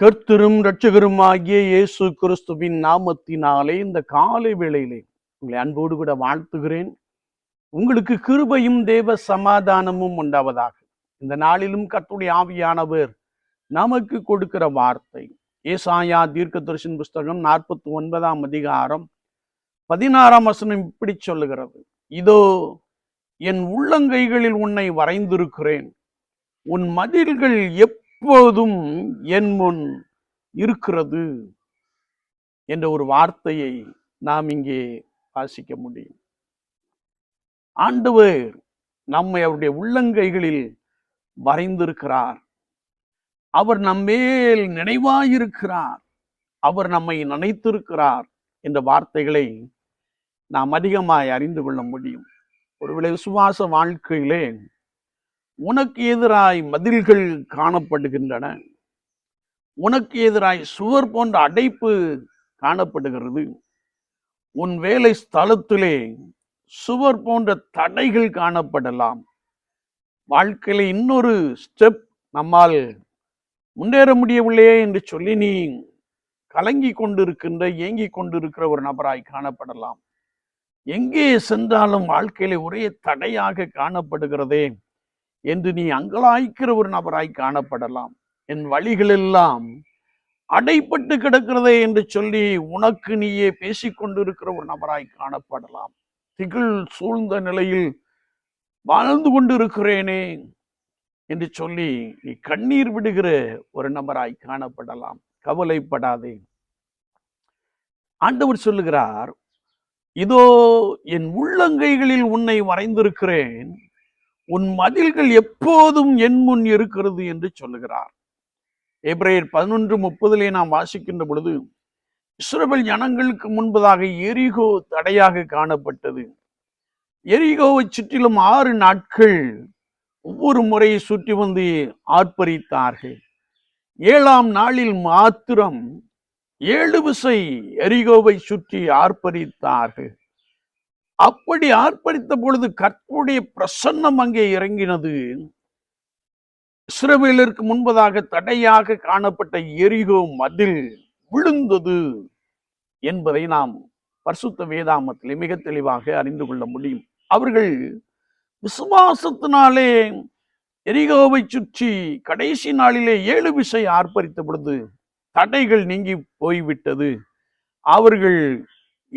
கர்த்தரும் இரட்சகருமாகிய இயேசு கிறிஸ்துவின் நாமத்தினாலே இந்த காலை வேளையிலே உங்களை அன்போடு கூட வாழ்த்துகிறேன். உங்களுக்கு கிருபையும் தேவ சமாதானமும் உண்டாவதாக. இந்த நாளிலும் கர்த்தருடைய ஆவியானவர் நமக்கு கொடுக்கிற வார்த்தை. ஏசாயா தீர்க்க தீர்க்கதரிசன புஸ்தகம் நாற்பத்தி ஒன்பதாம் அதிகாரம் பதினாறாம் வசனம் இப்படி சொல்லுகிறது. இதோ என் உள்ளங்கைகளில் உன்னை வரைந்திருக்கிறேன். உன் மதில்கள் எப் எப்போதும் என் முன் இருக்கிறது என்ற ஒரு வார்த்தையை நாம் இங்கே வாசிக்க முடியும். ஆண்டவர் நம்மை அவருடைய உள்ளங்கைகளில் வரைந்திருக்கிறார். அவர் நம்மேல் நினைவாயிருக்கிறார். அவர் நம்மை நினைத்திருக்கிறார் என்ற வார்த்தைகளை நாம் அதிகமாய் அறிந்து கொள்ள முடியும். ஒருவேளை விசுவாச வாழ்க்கையிலே உனக்கு எதிராய் மதில்கள் காணப்படுகின்றன. உனக்கு எதிராய் சுவர் போன்ற அடைப்பு காணப்படுகிறது. உன் வேலை ஸ்தலத்திலே சுவர் போன்ற தடைகள் காணப்படலாம். வாழ்க்கையில இன்னொரு ஸ்டெப் நம்மால் முன்னேற முடியவில்லையே என்று சொல்லி நீ கலங்கி கொண்டிருக்கின்ற ஏங்கி கொண்டிருக்கிற ஒரு நபராய் காணப்படலாம். எங்கே சென்றாலும் வாழ்க்கையில ஒரே தடையாக காணப்படுகிறதே என்று நீ அங்கலாய்க்கிற ஒரு நபராய் காணப்படலாம். என் வழிகளெல்லாம் அடைப்பட்டு கிடக்கிறதே என்று சொல்லி உனக்கு நீயே பேசிக்கொண்டிருக்கிற ஒரு நபராய் காணப்படலாம். திகில் சூழ்ந்த நிலையில் வாழ்ந்து கொண்டிருக்கிறேனே என்று சொல்லி நீ கண்ணீர் விடுகிற ஒரு நபராய் காணப்படலாம். கவலைப்படாதே. ஆண்டவர் சொல்லுகிறார் இதோ என் உள்ளங்கைகளில் உன்னை வரைந்திருக்கிறேன் உன் மதில்கள் எப்போதும் என் முன் இருக்கிறது என்று சொல்லுகிறார். ஏப்ரல் பதினொன்று முப்பதிலே நாம் வாசிக்கின்ற பொழுது இஸ்ரவேல் ஜனங்களுக்கு முன்பதாக எரிகோ தடையாக காணப்பட்டது. எரிகோவை சுற்றிலும் ஆறு நாட்கள் ஒவ்வொரு முறை சுற்றி வந்து ஆர்ப்பரித்தார்கள். ஏழாம் நாளில் மாத்திரம் ஏழு விசை எரிகோவை சுற்றி ஆர்ப்பரித்தார்கள். அப்படி ஆர்ப்பரித்த பொழுது கற்புடைய பிரசன்னம் அங்கே இறங்கினது. இஸ்ரவேலருக்கு முன்பதாக தடையாக காணப்பட்ட எரிகோ மதில் விழுந்தது என்பதை நாம் பரிசுத்த வேதாமத்திலே மிக தெளிவாக அறிந்து கொள்ள முடியும். அவர்கள் விசுவாசத்தினாலே எரிகோவை சுற்றி கடைசி நாளிலே ஏழு விசை ஆர்ப்பரித்த பொழுது தடைகள் நீங்கி போய்விட்டது. அவர்கள்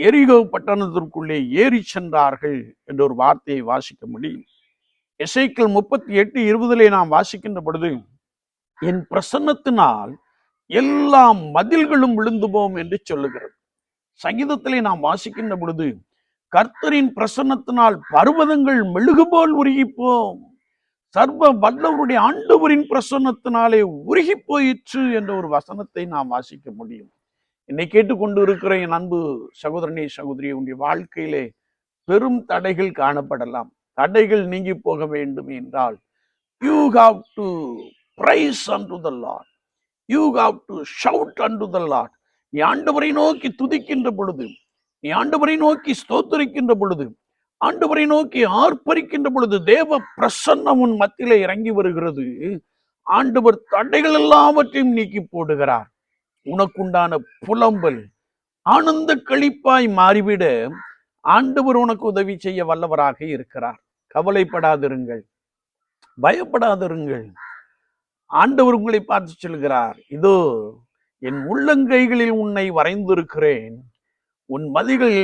எரிகோ பட்டணத்திற்குள்ளே ஏறி சென்றார்கள் என்ற ஒரு வார்த்தையை வாசிக்க முடியும். இசைக்கள் முப்பத்தி எட்டு இருபதிலே நாம் வாசிக்கின்ற பொழுது என் பிரசன்னத்தினால் எல்லா மதில்களும் விழுந்து போம் என்று சொல்லுகிறது. சங்கீதத்திலே நாம் வாசிக்கின்ற பொழுது கர்த்தரின் பிரசன்னத்தினால் பர்வதங்கள் மெழுகு போல் உருகிப்போம். சர்வ வல்லவருடைய ஆண்டவரின் பிரசன்னத்தினாலே உருகி போயிற்று என்ற ஒரு வசனத்தை நாம் வாசிக்க முடியும். என்னை கேட்டுக்கொண்டு இருக்கிற என் அன்பு சகோதரனே சகோதரி உடைய வாழ்க்கையிலே பெரும் தடைகள் காணப்படலாம். தடைகள் நீங்கி போக வேண்டும் என்றால் you have to praise unto the Lord you have to shout unto the Lord நீ ஆண்டவரை நோக்கி துதிக்கின்ற பொழுது நீ ஆண்டவரை நோக்கி ஸ்தோத்தரிக்கின்ற பொழுது ஆண்டவரை நோக்கி ஆர்ப்பரிக்கின்ற பொழுது தேவ பிரசன்னம் உன் மத்தியிலே இறங்கி வருகிறது. ஆண்டவர் தடைகள் எல்லாவற்றையும் நீக்கி போடுகிறார். உனக்குண்டான புலம்பல் ஆனந்த கழிப்பாய் மாறிவிட ஆண்டவர் உனக்கு உதவி செய்ய வல்லவராக இருக்கிறார். கவலைப்படாதிருங்கள். பயப்படாதிருங்கள். ஆண்டவர் உங்களை பார்த்து சொல்கிறார் இதோ என் உள்ளங்கைகளில் உன்னை வரைந்திருக்கிறேன். உன் மதில்கள்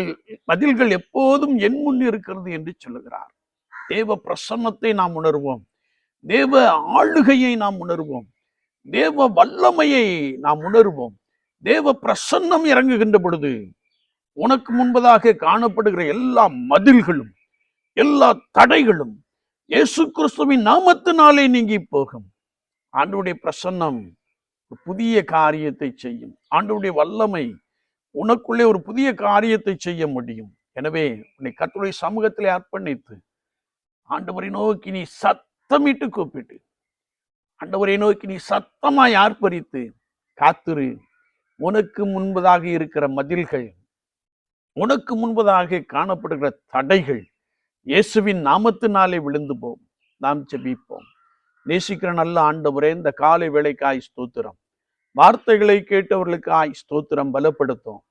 மதில்கள் எப்போதும் என் முன் இருக்கிறது என்று சொல்லுகிறார். தேவ பிரசன்னத்தை நாம் உணர்வோம். தேவ ஆளுகையை நாம் உணர்வோம். தேவ வல்லமையை நாம் உணர்வோம். தேவ பிரசன்னம் இறங்குகின்ற பொழுது உனக்கு முன்பதாக காணப்படுகிற எல்லா மதில்களும் எல்லா தடைகளும் இயேசு கிறிஸ்துவின் நாமத்தினாலே நீங்கி போகும். ஆண்டவுடைய பிரசன்னம் ஒரு புதிய காரியத்தை செய்யும். ஆண்டவுடைய வல்லமை உனக்குள்ளே ஒரு புதிய காரியத்தை செய்ய முடியும். எனவே உன்னை கட்டுரை சமூகத்திலே அர்ப்பணித்து ஆண்டவரை நோக்கி நீ சத்தமிட்டு கூப்பிட்டு ஆண்டவரை நோக்கி நீ சத்தமாய் ஆர்ப்பரித்து காத்திரு. உனக்கு முன்பதாக இருக்கிற மதில்கள் உனக்கு முன்பதாக காணப்படுகிற தடைகள் இயேசுவின் நாமத்தினாலே விழுந்து போம். நாம் செபிப்போம் நேசிக்கிற நல்ல ஆண்டவரே இந்த காலை வேலைக்காய் ஸ்தோத்திரம். வார்த்தைகளை கேட்டவர்களுக்காய் ஸ்தோத்திரம் பலப்படுத்தும்.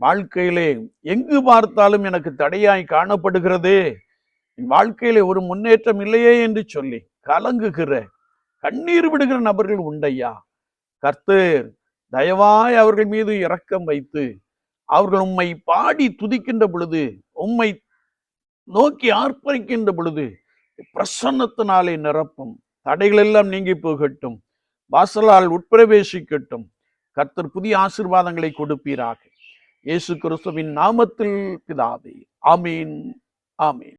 வாழ்க்கையிலே எங்கு பார்த்தாலும் எனக்கு தடையாய் காணப்படுகிறதே. என் வாழ்க்கையிலே ஒரு முன்னேற்றம் இல்லையே என்று சொல்லி கலங்குகிற கண்ணீர் விடுகிற நபர்கள் உண்டையா கர்த்தர் தயவாய் அவர்கள் மீது இரக்கம் வைத்து அவர்கள் உம்மை பாடி துதிக்கின்ற பொழுது உம்மை நோக்கி ஆர்ப்பரிக்கின்ற பொழுது பிரசன்னத்தினாலே நிரப்பும். தடைகள் எல்லாம் நீங்கி போகட்டும். வாசலால் உட்பிரவேசிக்கட்டும். கர்த்தர் புதிய ஆசீர்வாதங்களை கொடுப்பீராக. இயேசு கிறிஸ்துவின் நாமத்தில் பிதாவே. ஆமீன். ஆமீன்.